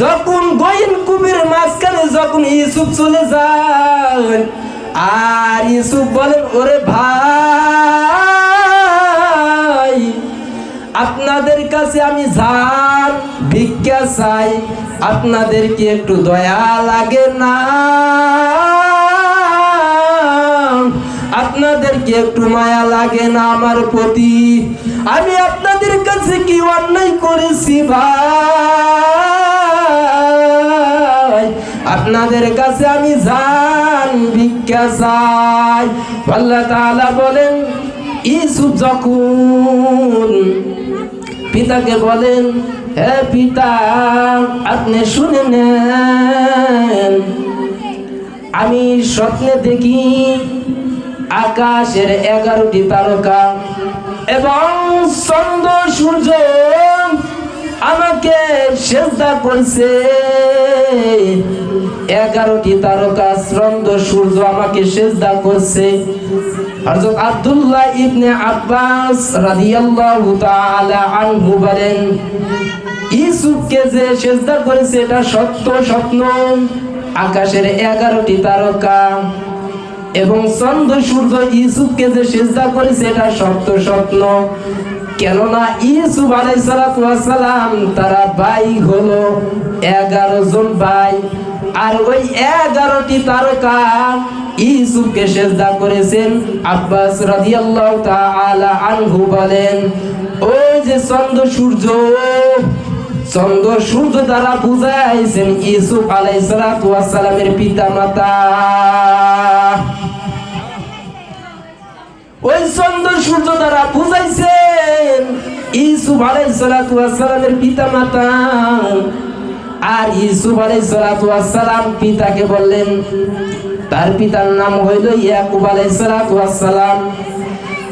যখন গইন কুবির মাঝখানে যখন ইউসুফ চলে যান আর ইউসুফ বলেন, ওরে ভাই, আপনাদের কাছে আমি যান ভিক্ষা চাই আপনাদের কি একটু দয়া লাগে না। আপনাদের কি একটু মায়া লাগে না আমার প্রতি। আমি আপনাদের কাছে কি অন্যায় করেছি ভাই? আপনাদের কাছে আমি যান ভিক্ষা চাই। আল্লাহ তাআলা বলেন, ইসুফ যখন পিতাকে বলেন, হে পিতা, আপনি শুনে নেন, আমি স্বপ্নে দেখি আকাশের এগারোটি তারকা এবং চন্দ্র, সূর্য আমাকে সেজদা করছে। এগারোটি তারকা চন্দ্র সূর্য আমাকে সেজদা করছে। আব্দুল্লাহ ইবনে আব্বাস রাদিয়াল্লাহু তাআলা আনহু বলেন ইউসুফকে যে সেজদা করেছে এটা সত্য স্বপ্ন? আকাশের এগারোটি তারকা এবং চন্দ্র সূর্য ইউসুফকে যে সেজদা করেছে এটা সত্য স্বপ্ন। কেননা ইউসুফ আলাইসালাম তারা ভাই হলো, এগারো জন ভাই। আর ওই এগারোটি তারকা ইউসুফকে সেজদা করেছেন। আব্বাস রাদিয়াল্লাহু তাআলা আনহু বলেন, ওই যে চন্দ্র সূর্য চন্দ্র সূর্য দ্বারা বুঝাইছেন ইউসুফ আলাইসালামের পিতা মাতা ওই চন্দ্র সূর্য দ্বারা বুঝাইছেন আলাইসালামের পিতা মাতা আর ইউসুফ আলাইসালাম পিতাকে বললেন, তার পিতার নাম হইল ইয়াকুব আলাইসালাম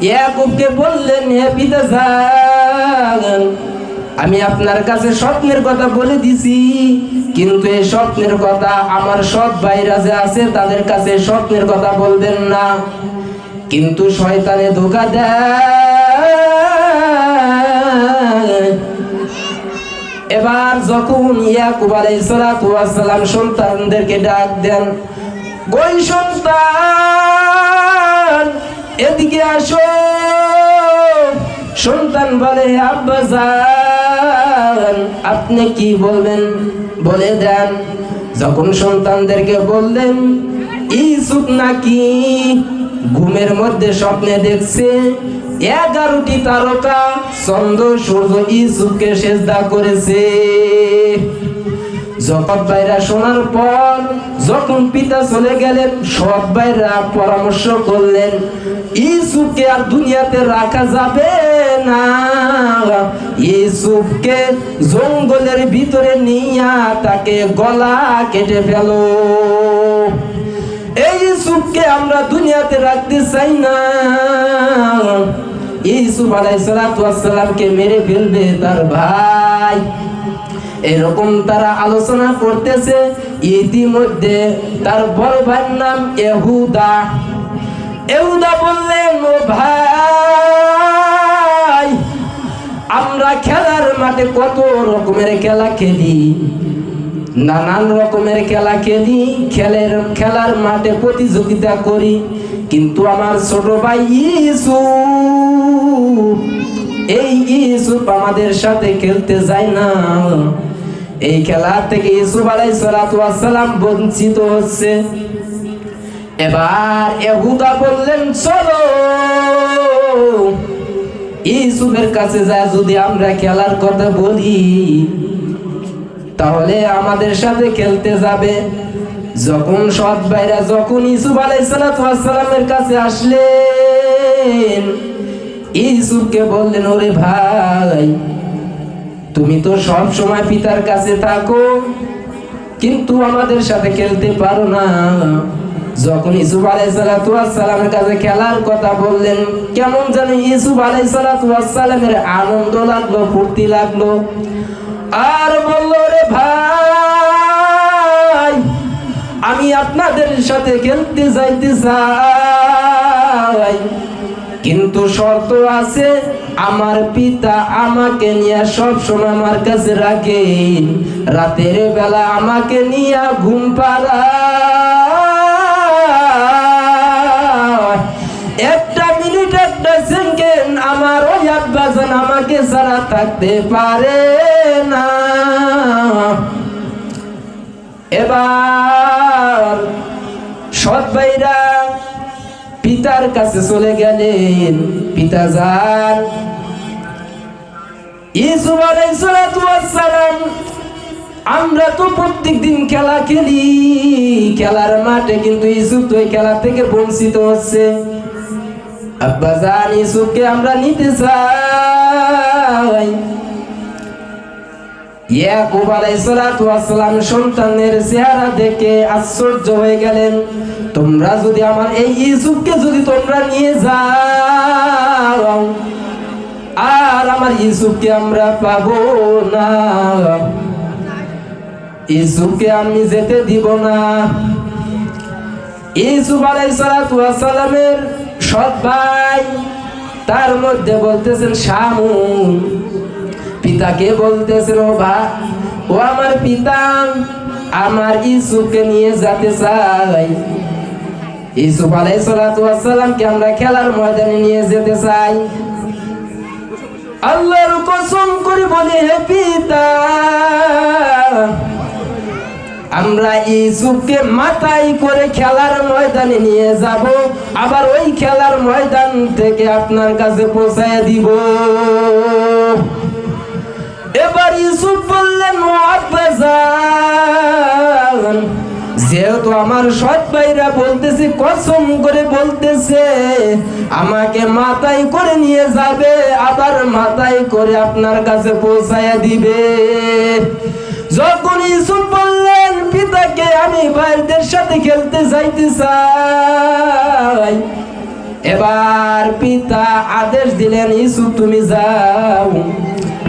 ইয়াকুবকে বললেন, হে পিতা যান আমি আপনার কাছে স্বপ্নের কথা বলে দিছি, কিন্তু এই স্বপ্নের কথা আমার সব ভাইরা যে আছে, তাদের কাছে স্বপ্নের কথা বলবেন না। কিন্তু শয়তানে ধোকা দেয়। এবার যখন ইয়াকুব আলাইসালাম সন্তানদেরকে ডাক দেন, ওই সন্তান, এদিকে আসো। সন্তান বলে, আব্বা যান আপনি কি বলবেন? বলে দেন। যখন সন্তানদেরকে বললেন, ইসুক নাকি ঘুমের মধ্যে স্বপ্নে দেখছে? এগারোটি তারকা, চন্দ্র, সূর্য ইসুককে সেজদা করেছে। জগৎ ভাইরা শোনার পর যখন পিতা চলে গেলেন, সব ভাইরা পরামর্শ করলেন ইসুফকে আর দুনিয়াতে রাখা যাবে না। ইসুফকে জঙ্গলের ভিতরে নিয়া তাকে গলা কেটে ফেল। এই ইসুফকে আমরা দুনিয়াতে রাখতে চাই না। ইসুফ আলাইসালামকে মেরে ফেলবে তার ভাই। এরকম তারা আলোচনা করতেছে। ইতিমধ্যে তার বড় ভাইয়ের নাম এহুদা। এহুদা বললেন ও ভাই, আমরা খেলার মাঠে কত রকমের খেলা খেলি? নানান রকমের খেলা খেলি, খেলের, খেলার মাঠে প্রতিযোগিতা করি। কিন্তু আমার ছোট ভাই এই ইসুফ আমাদের সাথে খেলতে যায় না। এই খেলা থেকে ইসুফ আলাইসালাম বঞ্চিত হচ্ছে। এবার এহুদা বললেন, চলো ইসুফের কাছে যায় যদি আমরা খেলার কথা বলি, তাহলে আমাদের সাথে খেলতে যাবে। যখন সৎ ভাইরা, যখন ইসুফ আলাইসালামের কাছে আসলেন ইসুফকে বললেন, ওরে ভাই, তুমি তো সব সময় পিতার কাছে থাকো, কিন্তু আমাদের সাথে খেলতে পারো না। যখন ইসুফ আলাইসালামের কাছে খেলার কথা বললেন, কেমন জানি ইসুফ আলাইসালামের আনন্দ লাগল, ফুর্তি লাগল। আর বলল রে ভাই, আমি আপনাদের সাথে খেলতে যাইতে চাই। কিন্তু শর্ত আছে, আমার পিতা আমাকে নিয়ে সব সময় আমার কাছে রাখে। রাতের বেলা আমাকে নিয়ে ঘুম পাড়ায়। একটা মিনিট, একটা সেকেন্ড আমার ওই আব্বাসান আমাকে ছাড়া থাকতে পারে না। এবার সৎ ভাইরা পিতার কাছে চলে গেলেন, পিতা যান। আমরা তো প্রত্যেক দিন খেলা খেলি, খেলার মাঠে কিন্তু ইসুফ তো খেলা থেকে বঞ্চিত হচ্ছে। আব্বা জান ইসুফকে আমরা নিতে চাই। ইয়াকুব আলাইহিসসালাতু ওয়াসসালাম সন্তানের চেহারা দেখে আশ্চর্য হয়ে গেলেন। তোমরা যদি আমার এই ইউসুফকে যদি তোমরা নিয়ে যাও, আর আমার ইউসুফকে আমরা পাবো না। ইউসুফকে আমি যেতে দিব না। ইউসুফ আলাইহিসসালাতু ওয়াসসালামের সৎ ভাই, তার মধ্যে বলতেছেন, শামুন পিতাকে বলতেছেন ও আমার পিতা, আমার ইসুফকে নিয়ে যেতে চাই। ইসুফ আলাইসালামকে আমরা খেলার ময়দানে নিয়ে যেতে চাই। আল্লাহর কসম করে হে পিতা, আমরা ইসুফকে মাথায় করে খেলার ময়দানে নিয়ে যাব। আবার ওই খেলার ময়দান থেকে আপনার কাছে পৌঁছায় দিব। এবার ইউসুফ বললেন, ও আব্বাজান, যেহেতু আমার সৎ ভাইরা বলতেছে, কসম করে বলতেছে, আমাকে মাথায় করে নিয়ে যাবে, আবার মাথায় করে আপনার কাছে পৌঁছায়া দিবে। যখন ইউসুফ বললেন, পিতাকে আমি ভাইদের সাথে খেলতে যাইতে চাই। এবার পিতা আদেশ দিলেন ইসুফ তুমি যাও।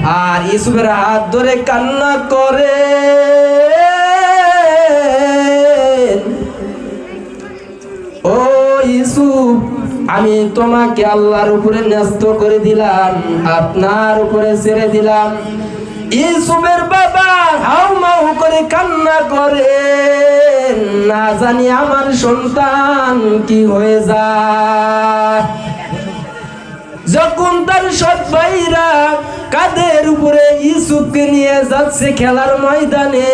আর ইসুফের হাত ধরে কান্না করে। ও ইসুফ, আমি তোমাকে আল্লাহর উপরে ন্যস্ত করে দিলাম, আপনার উপরে ছেড়ে দিলাম। ইসুফের বাবা হাউ মাউ করে কান্না করে। না জানি আমার সন্তান কি হয়ে যায়। যখন তার সৎ ভাইরা কাদের উপরে ইসুফকে নিয়ে যাচ্ছে খেলার ময়দানে?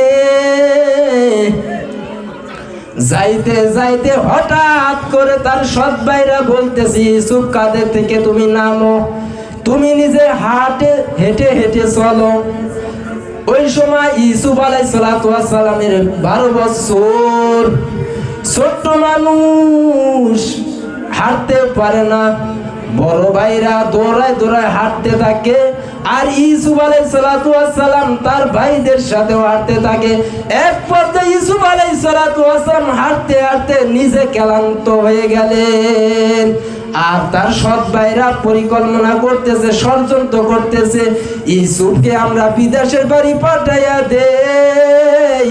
যাইতে যাইতে হঠাৎ করে তার সৎ ভাইরা বলতেছে ইসুফ কাদের থেকে তুমি নামো? তুমি নিজে হাটে, হেঁটে হেঁটে চলো। ওই সময় ইসুফ আলাই সালামের বারো বছর ছোট্ট মানুষ হাঁটতে পারে না। বড় ভাইরা দৌড়ায় দৌড়ায় হাঁটতে থাকে। আর ইসুফ আলাই সালাম তার ভাইদের সাথে হাঁটতে থাকে। এক পর্যায়ে ইসুফ আলাই সালাম হাঁটতে হাঁটতে নিজে ক্লান্ত হয়ে গেলেন। আর তার সৎ ভাইরা পরিকল্পনা করতেছে, ষড়যন্ত্র করতেছে ইসুফকে আমরা বিদেশের বাড়ি পাঠাইয়া দেই।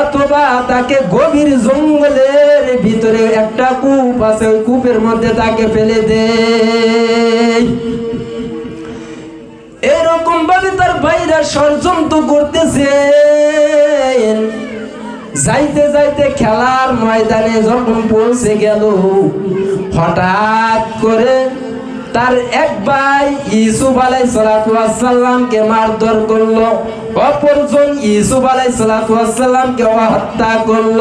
অথবা তাকে গভীর জঙ্গলের ভিতরে একটা কূপ আছে, ওই কূপের মধ্যে তাকে ফেলে এরকম ভাবে তার ভাইরা ষড়যন্ত্র করতেছে। যাইতে যাইতে খেলার ময়দানে যখন পৌঁছে গেল, হঠাৎ করে তার এক ভাই ইসুফ আলাই সালাতামকে মারধর করল। অপরজন ইসুফ আলাই সালাতামকে হত্যা করল।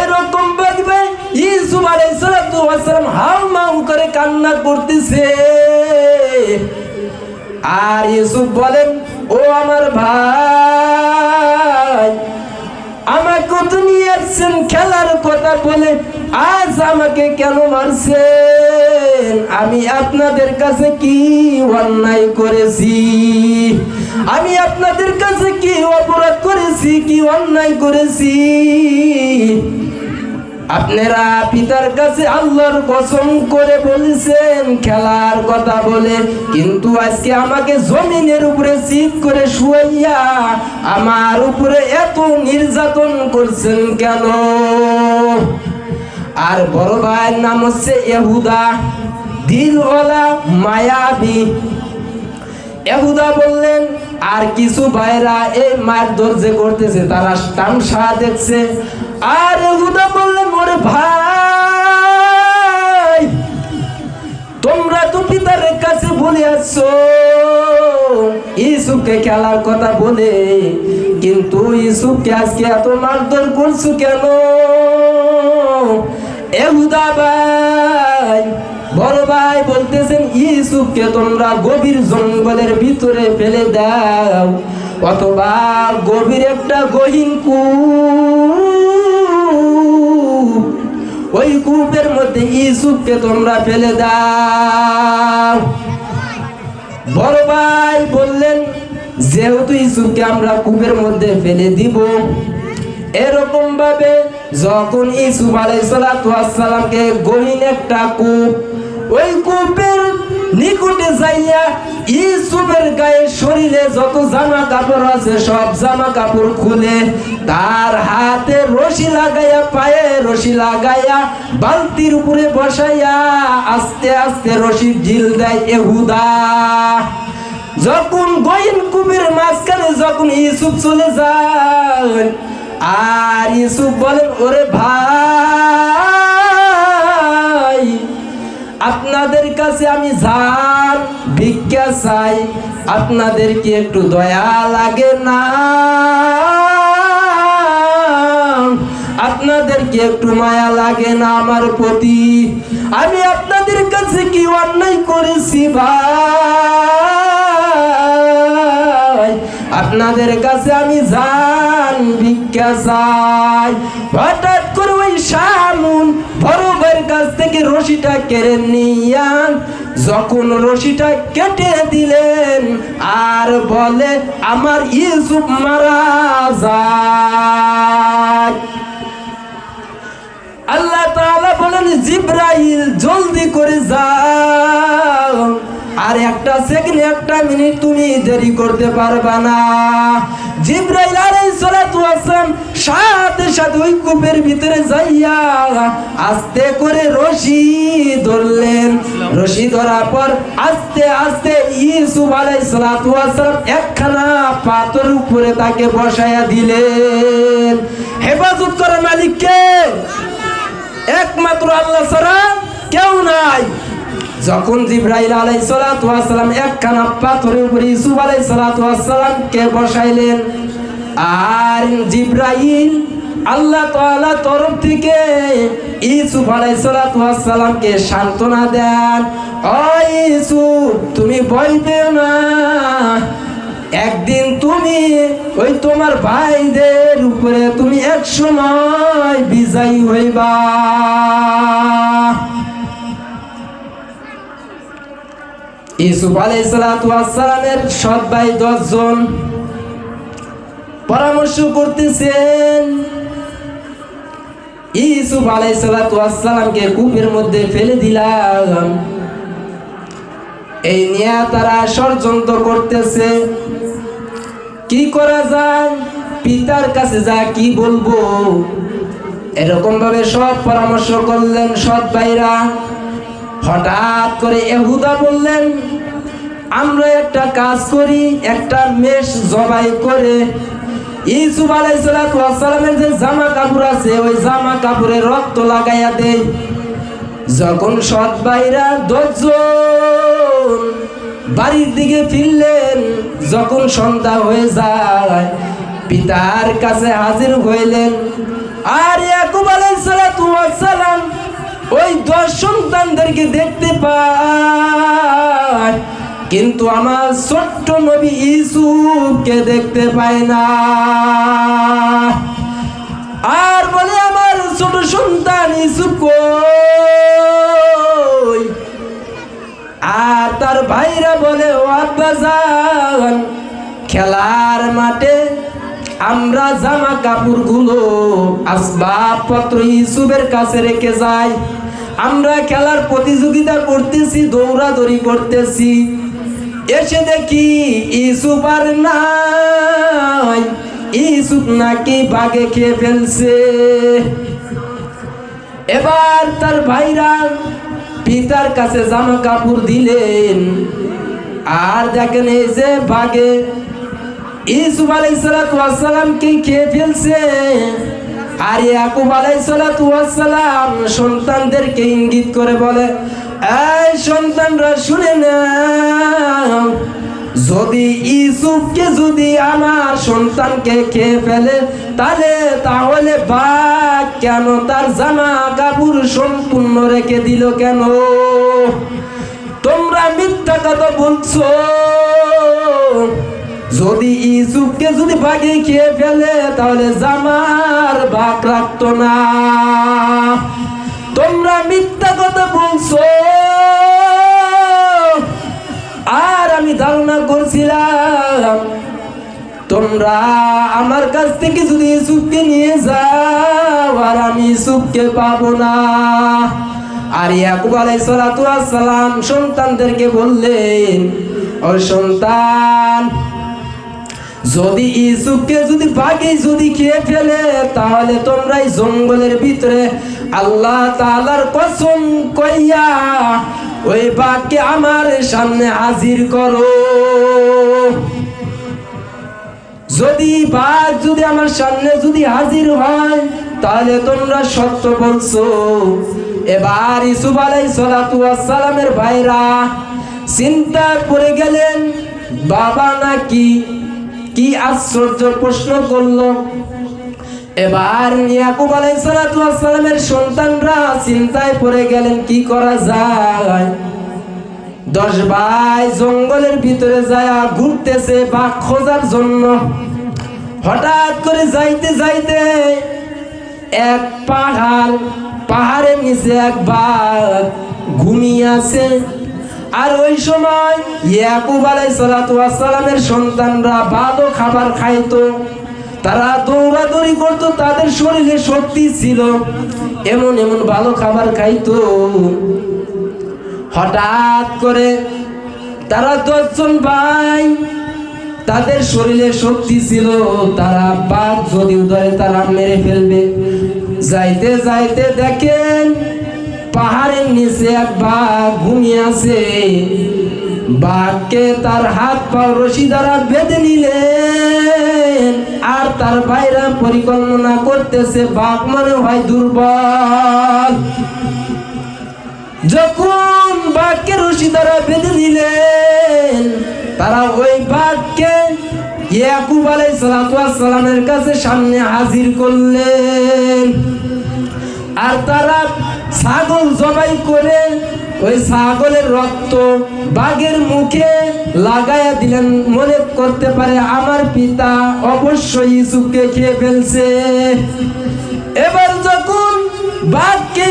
এরকম ভাবে ইসুফ আলাই সালাতাম হাউ মাউ করে কান্না করতেছে। আর ইউসুফ বলেন, ও আমার ভাই, আমাকে তো নিয়ে আসছেন খেলার কথা বলে আজ আমাকে কেন মারছেন? আমি আপনাদের কাছে কি অন্যায় করেছি? আমি আপনাদের কাছে কি অপরাধ করেছি? কি অন্যায় করেছি? আপনারা পিতার কাছে আল্লাহর কসম করে বলেছেন, খেলার কথা বলে, কিন্তু আজকে আমাকে জমিনের উপরে চিত করে শুয়াইয়া আমার উপরে এত নির্যাতন করছেন কেন? আর বড় ভাইয়ের নাম হচ্ছে এহুদা, দিলওয়ালা মায়াবী। এহুদা বললেন, আর কিছু ভাইরা এই মায়ের দর্জে করতেছে, তারা তামসা দেখছে আর এহুদা বললেন ওরে ভাই, তোমরা তো পিতার কাছে বলে আসছো ইসুফকে খেলার কথা বলে, কিন্তু ইসুফকে আজকে এত মারধর করছ কেন? এহুদা ভাই, বড় ভাই বলতেছেন ইসুফকে তোমরা গভীর জঙ্গলের ভিতরে ফেলে দাও, অথবা গভীর একটা গহীন কূপ কূপের মধ্যে ইসুফকে তোমরা ফেলে দাও। বড় ভাই বললেন, যেহেতু ইসুফকে আমরা কূপের মধ্যে ফেলে দিব, এরকম ভাবে যখন ইসুফ আলাইসালামকে গহীন একটা কূপ ওই কূপের নিকটে যাইয়া ইসুফের গায়ে শরীরে যত জামা কাপড় আছে, সব জামা কাপড় খুলে তার হাতে রশি লাগাইয়া, পায়ে রশি লাগাইয়া, বালতির উপরে বসাইয়া আস্তে আস্তে রশি ঢিল দেয় এহুদা। যখন গইন কুবির মাঝখানে যখন ইসুফ চলে যায়, আর ইসুফ বলেন ওরে ভাই চাই আপনাদের কি একটু দয়া লাগে না। আপনাদের কি একটু মায়া লাগে না আমার প্রতি। আমি আপনাদের কাছে কি অন্যায় করেছি ভাই? আপনাদের কাছে আমি যান ভিক্ষা চাই। হঠাৎ করে ওই বড় ভাইয়ের কাছ থেকে রশিটা কেড়ে নিয়ান যখন রশিটা কেটে দিলেন, আর বলে, আমার ইউসুফ মারা যায়। আল্লাহ তাআলা বলেন, জিব্রাইল জলদি করে যাও। আর একটা সেকেন্ড একটা মিনিট তুমি দেরি করতে পারবা না। জিব্রাইল আলাইহিস সালাতু ওয়াসসালাম সাথে সাথে ওই কূপের ভিতরে যাইয়া আস্তে করে রশি ধরলেন। রশি ধরার পর আস্তে আস্তে ইউসুফ আলাইহিস সালাতু ওয়াসসালাম একখানা পাথর উপরে তাকে বসায়া দিলেন। হেফাজত করে মালিককে। একমাত্র আল্লাহ ছাড়া কেউ নাই। যখন জিব্রাইল ওয়াস সালাম একখানা পাথরের উপরে ইউসুফ আলাইহিস সালাতু ওয়াস বসাইলেন। আর জিব্রাইল আল্লাহ তাআলা তরফ থেকে ইউসুফ আলাইহিস সালাতু ওয়াস সান্ত্বনা দেন। ও ইউসুফ, তুমি ভয় পেও না। একদিন তুমি ওই তোমার ভাইদের উপরে তুমি এক সময় বিজয়ী হইবা। ইসুফ আলাইসালামের সৎ ভাই দশজন পরামর্শ করতেছেন ইসুফ আলাইসালামকে কূপের মধ্যে ফেলে দিলাম। এই নিয়ে তারা ষড়যন্ত্র করতেছে। কি করা যায়? পিতার কাছে যা কি বলব? এরকম ভাবে সব পরামর্শ করলেন সৎ ভাইরা। হঠাৎ করে এহুদা বললেন, আমরা একটা কাজ করি, একটা মেষ জবাই করে। ইসুফ আলাইসালামের যে জামা কাপড় আছে, ওই জামা কাপড়ে রক্ত লাগাইয়া দেয় যখন সৎ ভাইরা দশজন বাড়ির দিকে ফিরলেন, যখন সন্ধ্যা হয়ে যায়, পিতার কাছে হাজির হইলেন। আর ইয়াকুব আলাইসালাম ওই দশ সন্তানদেরকে দেখতে পায়, কিন্তু আমার ছোট্ট নবী ইসুফকে দেখতে পায় না। আর বলে আমার ছোট সন্তান ইসুফ আর তার ভাইরা বলে, ও আব্বাজান খেলার মাঠে আমরা জামা কাপড়গুলো আসবাবপত্র ইসুফের কাছে রেখে যাই আমরা খেলার প্রতিযোগিতা করতেছি, দৌড়াদৌড়ি করতেছি। এসে দেখি ইসুফ আর নাই। ইসুফ নাকি বাগে খেয়ে ফেলছে। এবার তার ভাইরা পিতার কাছে জামা কাপড় দিলেন। আর দেখেন এই যে বাঘে ইসুফ আলাইসালামকে খেয়ে ফেলছে? আর ইয়াকুব আলাইসালাম সন্তানদেরকে ইঙ্গিত করে বলে, এই সন্তানরা শুনে না যদি ইসুফকে যদি আমার সন্তানকে খেয়ে ফেলে, তাহলে তাহলে বাঘ কেন তার জামা কাপড় সম্পূর্ণ রেখে দিল কেন? তোমরা মিথ্যা কথা বলছো। যদি ইসুফকে যদি বাঘে খেয়ে ফেলে, তাহলে জামার বাঘ রাখতো না। তোমরা মিথ্যা কথা বলছো। আর আমি ধারণা করছিলাম, তোমরা আমার কাছ থেকে যদি ইসুফকে নিয়ে যাও, আর আমি ইসুফকে পাবো না। আর ইয়াকুব আলাইহিস সালাতু ওয়াস সালাম সন্তানদেরকে বললেন, ও সন্তান যদি ইসুফকে যদি বাঘে যদি খেয়ে ফেলে, তাহলে তোমরাই জঙ্গলের ভিতরে আল্লাহ তালার কসম কইয়া ওই বাঘকে আমার সামনে হাজির করো। যদি বাঘ যদি আমার সামনে যদি হাজির হয়, তাহলে তোমরা সত্য বলছো। এবার ইসুফ আলাই সালামের ভাইরা চিন্তা করে গেলেন, বাবা নাকি কি আশ্চর্য প্রশ্ন করল? এবার ইয়াকুব আলাই সালামের সন্তানরা চিন্তায় পড়ে গেলেন, কি করা যায়? দশ ভাই জঙ্গলের ভিতরে যায় ঘুরতেছে বাঘ খোঁজার জন্য। হঠাৎ করে যাইতে যাইতে এক পাহাড়, পাহাড়ের নিচে এক বাঘ ঘুমিয়ে আছে। আর ওই সময় ইয়াকুব আলাই সালামের সন্তানরা ভালো খাবার খাইতো। তারা দৌড়াদৌড়ি করতো, তাদের শরীরে শক্তি ছিল। এমন এমন ভালো খাবার খাইতো। হঠাৎ করে তারা দশজন ভাই তাদের শরীরে শক্তি ছিল, তারা বাঘ যদি ধরে তারা মেরে ফেলবে। যাইতে যাইতে দেখেন পাহাড়ের নিচে এক বাঘ ঘুমিয়ে আছে। বাঘকে তার হাত পা রশি দ্বারা বেঁধে নিলেন আর তার বাইরা পরিকল্পনা করতেছে, বাঘ মনে হয় দুর্বল। যখন বাঘকে রশি দ্বারা বেঁধে দিলেন তারা ওই বাঘকে ইয়াকুব আলাই সালামের কাছে সামনে হাজির করলেন। আর তারা ছাগল জবাই করে ওই ছাগলের রক্ত বাঘের মুখে লাগাইয়া দিলেন। মনে করতে পারে আমার পিতা অবশ্যই ইসুফকে খেয়ে ফেলছে। এবার যখন বাঘকে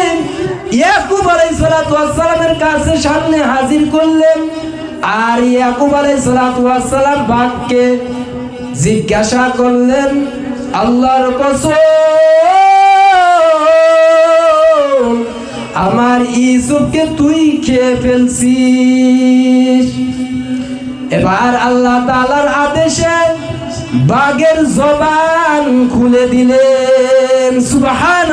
ইয়াকুব আলাইহিস সালামের কাছে সামনে হাজির করলেন, আর ইয়াকুব আলাইহিস সালাম বাঘকে জিজ্ঞাসা করলেন, আল্লাহর কসম! আমার ইসুফকে তুই খেয়ে ফেলছিস। এবার আল্লাহ তালার আদেশে বাঘের জবান খুলে দিলেন। সুবাহান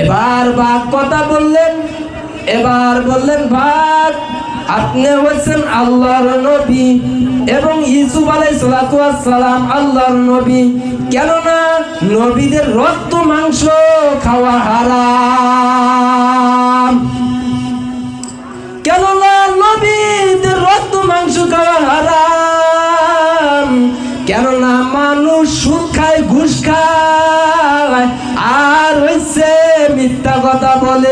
এবার বাঘ কথা বললেন এবার বললেন বাঘ আপনি হচ্ছেন আল্লাহর নবী এবং ইসুফ আলাই সালাম আল্লাহর নবী। কেননা নবীদের রক্ত, মাংস খাওয়া হারাম। কেননা নবীদের রক্ত, মাংস খাওয়া হারাম। কেননা মানুষ সুদ খায়, ঘুষ খায়, আর হইছে মিথ্যা কথা বলে।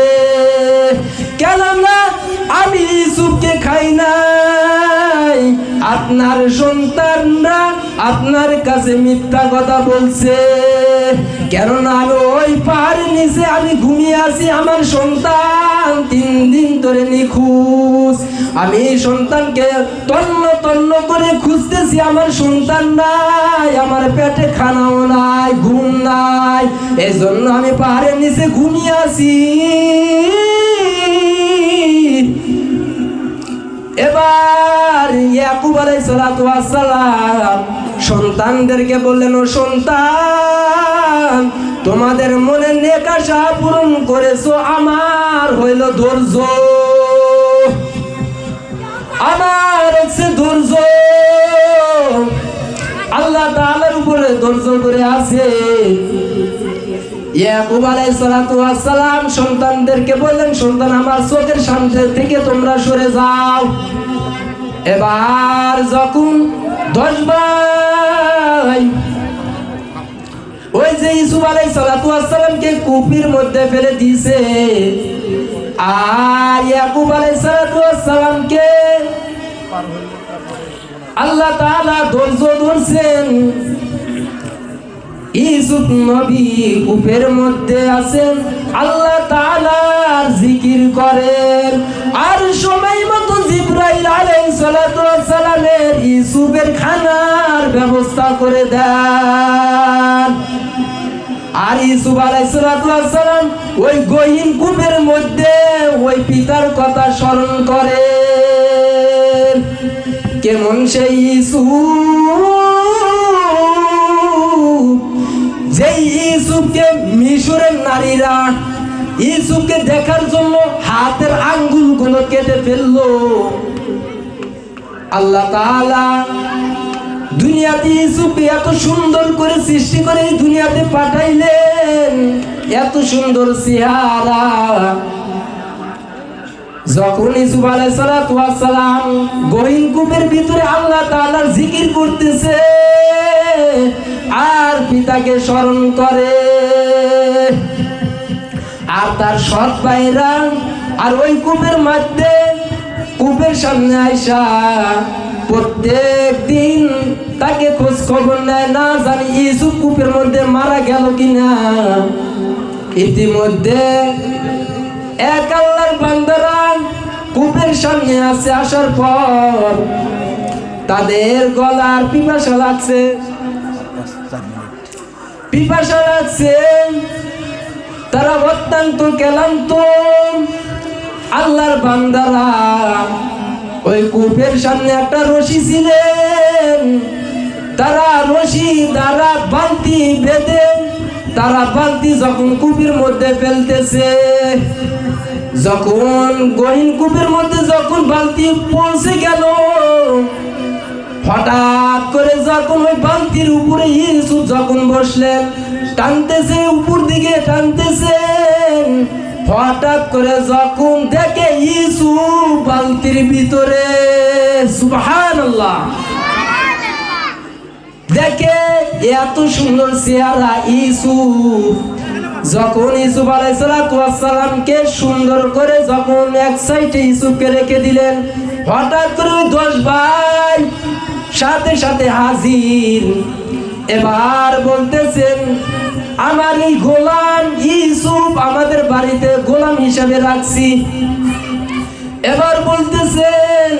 আপনার কাছে মিথ্যা কথা বলছে। কেননা আমি ওই পাহাড়ের নিচে আমি ঘুমিয়ে আছি, আমার সন্তান তিন দিন ধরে নিখুঁজ। আমি সন্তানকে তন্ন তন্ন করে খুঁজতেছি, আমার সন্তান নাই, আমার পেটে খানাও নাই, ঘুম নাই। এই জন্য আমি পাহাড়ের নিচে ঘুমিয়ে আছি। এবার ইয়াকুব আলাইহিস সালাতু ওয়াস সালাম সন্তানদেরকে বললেন, ও সন্তান, তোমাদের মনে নেক আশা পূরণ করেছ, আমার হইল ধৈর্য। আমার হচ্ছে ধৈর্য। আল্লাহ তাআলার উপরে ধৈর্য করে আছে। ইয়াকুব আলাইহিস সালাম সন্তানদেরকে বললেন, সন্তান, আমার চোখের সামনে থেকে তোমরা সরে যাও। এবার যখন দশ ভাই ওই যে ইসুফ আলাই সালাতামকে কুপির মধ্যে ফেলে দিয়েছে। আর ইয়াকুব আলাই সালাতামকে আল্লাহ তাআলা ধৈর্য ধরছেন। ইসুফ নবী কূপের মধ্যে আছেন, আল্লাহ তাআলার জিকির করেন। আর সময় মতো জিব্রাইল আলাইহিস সালামের ইসুফের খানার ব্যবস্থা করে দেন। আর সালাম ওই গহীন কূপের মধ্যে ওই পিতার কথা স্মরণ করেন। কেমন সেই ইসুফ যে ইসুফকে মিশরের নারীরা ইসুফকে দেখার জন্য হাতের আঙ্গুলগুলো কেটে ফেলল। আল্লাহ তাআলা দুনিয়াতে ইসুফকে এত সুন্দর করে সৃষ্টি করে এই দুনিয়াতে পাঠাইলেন। এত সুন্দর চেহারা। যখন ইসুফ আলাইহিস সালাতু গহীন ভিতরে আল্লাহ তাআলার জিকির করতেছে আর পিতাকে স্মরণ করে। আর তার সৎ ভাইরা, আর ওই কূপের মধ্যে, কূপের সামনে আইসা প্রত্যেক দিন তাকে খোঁজ খবর নেয়। না জানি ইসুফ কূপের মধ্যে মারা গেল কিনা। ইতিমধ্যে এক আল্লাহর বান্দারা কূপের সামনে আসে, আসার পর তাদের গলার পিপাসা লাগছে। পিপাসা লাগছে। তারা অত্যন্ত ক্লান্ত। আল্লাহর বান্দারা ওই কূপের সামনে একটা রশি ছিলেন। তারা রশি দ্বারা বালতি বেঁধে, তারা বালতি যখন কূপের মধ্যে ফেলতেছে, যখন গহীন কূপের মধ্যে যখন বালতি পৌঁছে গেল হঠাৎ করে যখন ওই বালতির উপরে ইউসুফ যখন বসলেন, টানতেছে, উপর দিকে টানতেছেন হঠাৎ করে যখন দেখে ইউসুফ বালতির ভিতরে, সুবহানাল্লাহ। দেখে এত সুন্দর চেহারা ইসুফ যখন ইসুফ আলাইসালামকে সুন্দর করে যখন এক সাইডে ইসুফকে রেখে দিলেন, হঠাৎ করে দশ ভাই সাথে সাথে হাজির। এবার বলতেছেন, আমার এই গোলাম ইসুফ আমাদের বাড়িতে গোলাম হিসাবে রাখছি। এবার বলতেছেন,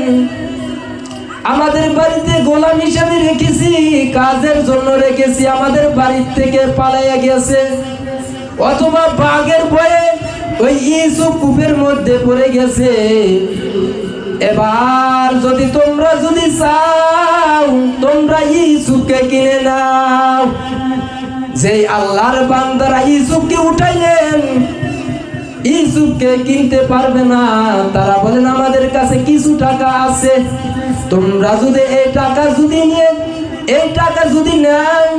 আমাদের বাড়িতে গোলাম হিসাবে রেখেছি, কাজের জন্য রেখেছি, আমাদের বাড়ির থেকে পালাইয়া গেছে। অথবা বাঘের ভয়ে ওই ইসুফ কূপের মধ্যে পড়ে গেছে। এবার যদি তোমরা যদি চাও, তোমরা ইসুফকে কিনে নাও। যে আল্লাহর বান্দারা ইসুফকে উঠাইলেন ইসুফকে কিনতে পারবে না। তারা বলেন, আমাদের কাছে কিছু টাকা আছে। তোমরা যদি এই টাকা যদি নিয়ে, এই টাকা যদি নেন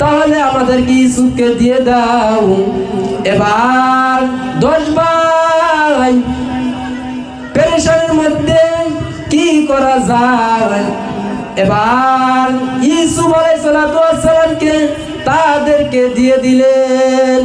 তাহলে আমাদেরকে ইসুফকে দিয়ে দাও। এবার দশ ভাই পেরেশানের মধ্যে কি করা যায়? এবার ইসু আলাইহিস সালাতু ওয়াস তাদেরকে দিয়ে দিলেন।